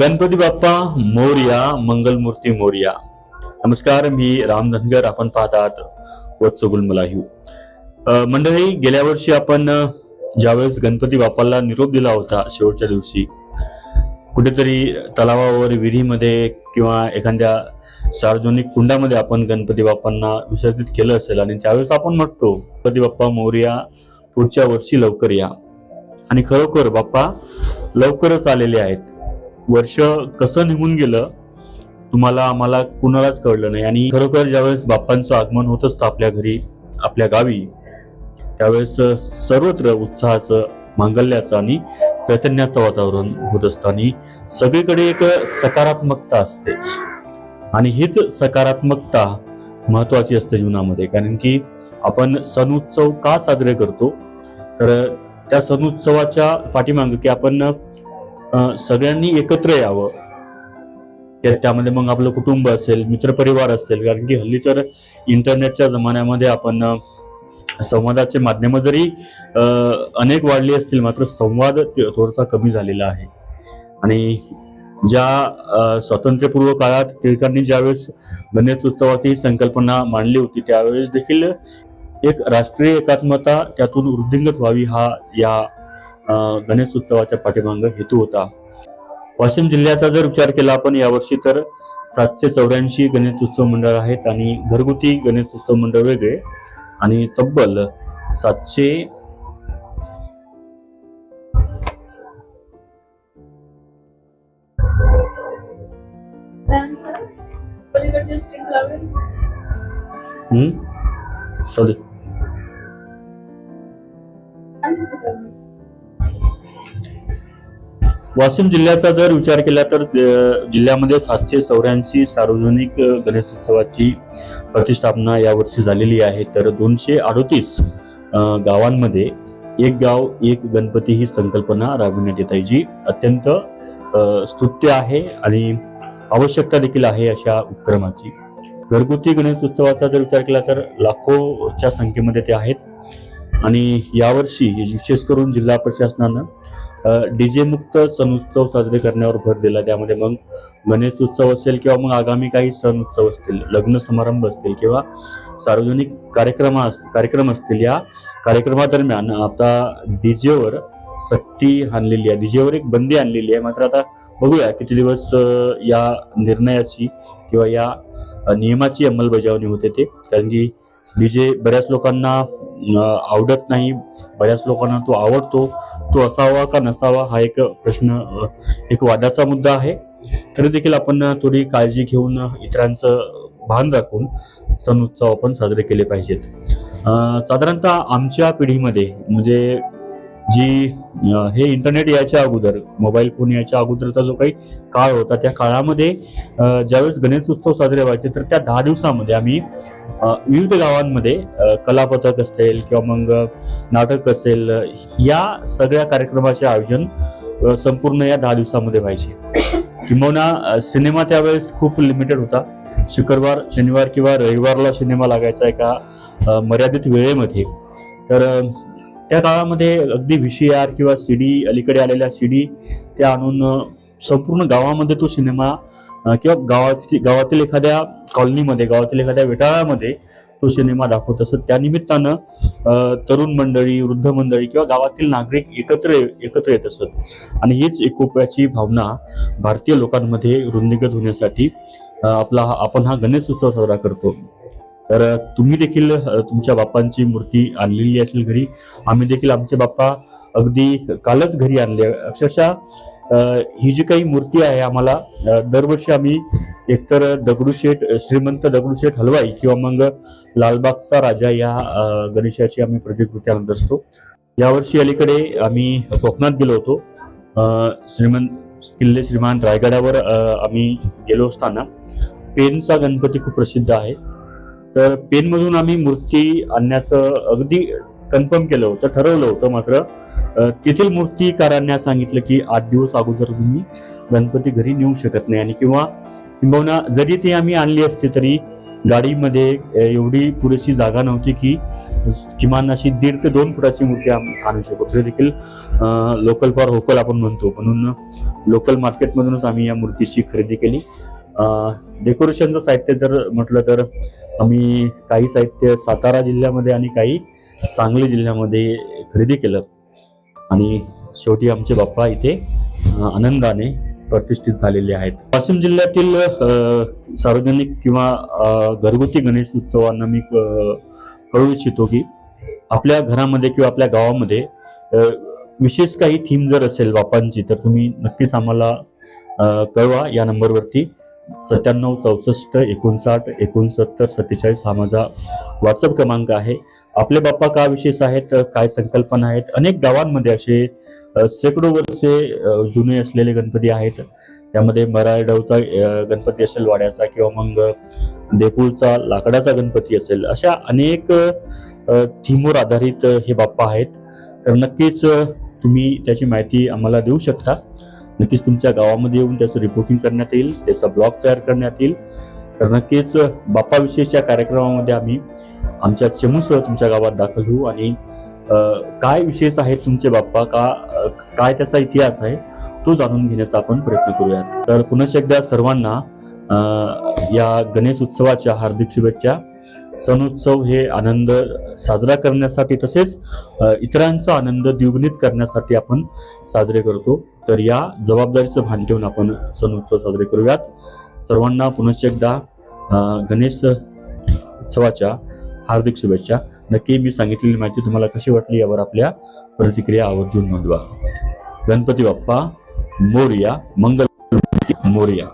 गणपती बाप्पा मोर्या मंगलमूर्ती मोर्या. नमस्कार मी राम धनगर आपण पाहतात आहात वत्सगुल मलाह्यू मंडळी गेल्या वर्षी आपण ज्यावेळेस गणपती बाप्पाला निरोप दिला होता शेवटच्या दिवशी कुठेतरी तलावावर विहिरीमध्ये किंवा एखाद्या सार्वजनिक कुंडामध्ये आपण गणपती बाप्पांना विसर्जित केलं असेल आणि त्यावेळेस आपण म्हणतो गणपती बाप्पा मोर्या पुढच्या वर्षी लवकर या. आणि खरोखर बाप्पा लवकरच आलेले आहेत. वर्ष कसं निघून गेलं तुम्हाला आम्हाला कुणालाच कळलं नाही. आणि खरोखर ज्यावेळेस बाप्पांचं आगमन होत असतं आपल्या घरी आपल्या गावी त्यावेळेस सर्वत्र उत्साहाचं मांगल्याचं आणि चैतन्याचं वातावरण होत असतं. आणि सगळीकडे एक सकारात्मकता असते. आणि हीच सकारात्मकता महत्वाची असते जीवनामध्ये. कारण की आपण सण उत्सव का साजरे करतो? तर त्या सण उत्सवाच्या पाठीमागं की आपण सगळ्यांनी एकत्र यावं. त्यामध्ये मग आपलं कुटुंब असेल मित्रपरिवार असेल कारण की हल्ली तर इंटरनेटच्या जमान्यामध्ये आपण संवादाचे माध्यम जरी अनेक वाढली असतील मात्र संवाद थोडासा कमी झालेला आहे. आणि ज्या स्वातंत्र्यपूर्व काळात टिळकांनी ज्यावेळेस गणेश उत्सवाची संकल्पना मांडली होती त्यावेळेस देखील एक राष्ट्रीय एकात्मता त्यातून वृद्धिंगत व्हावी हा या गणेश उत्सवाच्या पाठीमाग हेतू होता. वाशिम जिल्ह्याचा जर विचार केला आपण यावर्षी तर सातशे चौऱ्याऐंशी गणेश उत्सव मंडळ आहेत आणि घरगुती गणेश उत्सव मंडळ वेगळे आणि तब्बल सातशे हम्म? दे. वाशिम जिल्ह्याचा जर विचार केला तर जिल्ह्यामध्ये सातशे चौऱ्याऐंशी सार्वजनिक गणेशोत्सवाची प्रतिष्ठापना यावर्षी झालेली आहे. तर दोनशे अडोतीस गावांमध्ये एक गाव एक गणपती ही संकल्पना राबविण्यात येत आहे जी अत्यंत स्तुत्य आहे आणि आवश्यकता देखील आहे अशा उपक्रमाची. घरगुती गणेश उत्सवाचा जर विचार केला तर लाखोच्या संख्येमध्ये ते आहेत. आणि यावर्षी विशेष करून जिल्हा प्रशासनानं डीजे मुक्त सण उत्सव साजरे करण्यावर भर दिला. त्यामध्ये मग गणेश उत्सव असेल किंवा मग आगामी काही सण उत्सव असतील लग्न समारंभ असतील किंवा सार्वजनिक कार्यक्रम अस- कार्यक्रम असतील या कार्यक्रमादरम्यान आता डीजेवर सक्ती आणलेली आहे. डीजेवर एक बंदी आणलेली आहे. मात्र आता बघूया किती दिवस या निर्णयाची किंवा या नियमाची अंमलबजावणी होते ते. कारण की डीजे बऱ्याच लोकांना आवडत नाही. बऱ्याच लोकांना तो आवडतो. तो असावा का नसावा हा एक प्रश्न एक वादाचा मुद्दा आहे. तरी देखील आपण थोडी काळजी घेऊन इतरांचं भान राखून सण उत्सव आपण साजरे केले पाहिजेत. साधारणतः आमच्या पिढीमध्ये म्हणजे जी हे इंटरनेट यायच्या अगोदर मोबाईल फोन यायच्या अगोदरचा जो काही काळ होता त्या काळामध्ये ज्यावेळेस गणेश उत्सव साजरे व्हायचे तर त्या दहा दिवसामध्ये आम्ही विविध गावांमध्ये कलापथक असेल किंवा मग नाटक असेल या सगळ्या कार्यक्रमाचे आयोजन संपूर्ण या दहा दिवसामध्ये व्हायचे. किंबहुना सिनेमा त्यावेळेस खूप लिमिटेड होता. शुक्रवार शनिवार किंवा रविवारला सिनेमा लागायचा एका मर्यादित वेळेमध्ये. तर त्या काळामध्ये अगदी व्ही सी आर किंवा सी डी अलीकडे आलेल्या सी डी त्या आणून संपूर्ण गावामध्ये तो सिनेमा किंवा गावातील गावातील एखाद्या कॉलनीमध्ये गावातील एखाद्या विटाळामध्ये तो सिनेमा दाखवत असत. त्यानिमित्तानं तरुण मंडळी वृद्ध मंडळी किंवा गावातील नागरिक एकत्र एकत्र येत असत. आणि हीच एकोप्याची भावना भारतीय लोकांमध्ये वृद्धिगत होण्यासाठी आपला हा- आपण हा गणेश उत्सव साजरा करतो. तर तुम्ही देखील तुमच्या बाप्पांची मूर्ती आणलेली असेल घरी. आम्ही देखील आमचे बाप्पा अगदी कालच घरी आणले. अक्षरशः ही जी काही मूर्ती आहे आम्हाला दरवर्षी आम्ही एकतर दगडूशेठ श्रीमंत दगडूशेठ हलवाई किंवा मग लालबागचा राजा या गणेशाची आम्ही प्रतिकृती आणत असतो. यावर्षी अलीकडे आम्ही कोकणात गेलो होतो. श्रीमंत किल्ले श्रीमान रायगडावर आम्ही गेलो असताना पेनचा गणपती खूप प्रसिद्ध आहे. तर पेनमधून आम्ही मूर्ती आणण्याचं अगदी कन्फर्म केलं होतं ठरवलं होतं मात्र तेथील मूर्तीकारांना सांगितलं की आठ दिवस अगोदर तुम्ही गणपती घरी नेऊ शकत नाही. आणि किंवा किंबहुना जरी ती आम्ही आणली असते तरी गाडीमध्ये एवढी पुरेशी जागा नव्हती की किमान अशी दीड ते दोन फुटाची मूर्ती आम्ही आणू शकतो. तरी देखील लोकल फॉर होकल आपण म्हणतो. म्हणून लोकल मार्केटमधूनच आम्ही या मूर्तीची खरेदी केली. डेकोरेशनचं साहित्य जर म्हटलं तर आम्ही काही साहित्य सातारा जिल्ह्यामध्ये आणि काही सांगली जिल्ह्यामध्ये खरेदी केलं. आणि शेवटी आमचे बाप्पा इथे आनंदाने प्रतिष्ठित झालेले आहेत. वाशिम जिल्ह्यातील सार्वजनिक किंवा घरगुती गणेश उत्सवांना मी कळू इच्छितो की आपल्या घरामध्ये किंवा आपल्या गावामध्ये विशेष काही थीम जर असेल बाप्पांची तर तुम्ही नक्कीच आम्हाला कळवा या नंबरवरती. सत्त्याण्णव चौसष्ट एकोणसाठ एकोणसत्तर सत्तेचाळीस हा माझा व्हॉट्सअप क्रमांक आहे. आपले बाप्पा का विशेष आहेत? काय संकल्पना आहेत? अनेक गावांमध्ये असे शेकडो वर्षे जुने असलेले गणपती आहेत. त्यामध्ये मराडवचा गणपती असेल वाड्याचा किंवा मग देपूळचा लाकडाचा गणपती असेल अशा अनेक थीमवर आधारित हे बाप्पा आहेत. तर नक्कीच तुम्ही त्याची माहिती आम्हाला देऊ शकता. नक्कीच तुमच्या गावामध्ये येऊन त्याचं रिपोर्टिंग करण्यात येईल त्याचा ब्लॉग तयार करण्यात येईल. तर नक्कीच अ, बाप्पाविशेषच्या कार्यक्रमामध्ये आम्ही आमच्या चमूसह तुमच्या गावात दाखल होऊ आणि काय विशेष आहेत तुमचे बाप्पा का काय त्याचा इतिहास आहे तो जाणून घेण्याचा आपण प्रयत्न करूयात. तर पुन्हा एकदा सर्वांना या गणेश उत्सवाच्या हार्दिक शुभेच्छा. सण उत्सव हे आनंद साजरा करण्यासाठी तसेच इतरांचा आनंद द्विगुणित करण्यासाठी आपण साजरे करतो. तर या जबाबदारीचं भान ठेवून आपण सण उत्सव साजरे करूयात. सर्वांना पुनश्च एकदा गणेश उत्सवाच्या हार्दिक शुभेच्छा. नक्की मी सांगितलेली माहिती तुम्हाला कशी वाटली यावर आपल्या प्रतिक्रिया आवर्जून नोंदवा. गणपती बाप्पा मोर्या मंगल मोर्या.